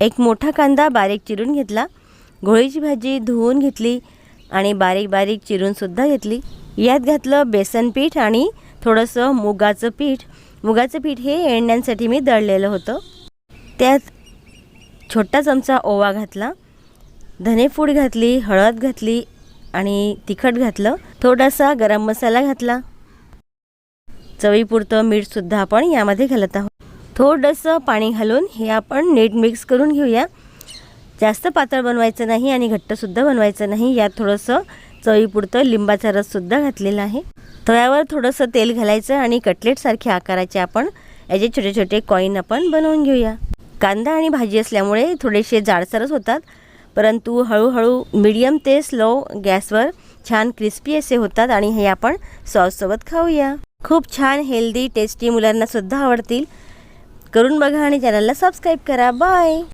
एक मोठा कांदा बारीक चिरून घेतला. घोळीची भाजी धुवून घेतली आणि बारीक बारीक चिरूनसुद्धा घेतली. यात घातलं बेसन पीठ आणि थोडंसं मुगाचं पीठ. मुगाचं पीठ हे येण्यासाठी मी दळलेलं होतं. त्यात छोटा चमचा ओवा घातला. धनेपूड घातली हळद घातली आणि तिखट घातलं. थोडासा गरम मसाला घातला. चवीपुरतं मीठसुद्धा आपण यामध्ये घालत आहोत. थोडंसं पाणी घालून हे आपण नीट मिक्स करून घेऊया. जास्त पातळ बनवायचं नाही आणि घट्टसुद्धा बनवायचं नाही. यात थोडंसं चवीपुरतं लिंबाचा रससुद्धा घातलेला आहे. तव्यावर थोडंसं तेल घालायचं आणि कटलेटसारखे आकाराचे आपण याचे छोटे छोटे कॉईन आपण बनवून घेऊया. कांदा आणि भाजी असल्यामुळे थोडेसे जाडसरच होतात. परंतु हळूहळू मीडियम ते स्लो गॅसवर छान क्रिस्पी असे होतात आणि हे आपण सॉससोबत खाऊया. खूप छान हेल्दी टेस्टी मुलांनासुद्धा आवडतील. करून बघा आणि चॅनलला सबस्क्राईब करा. बाय.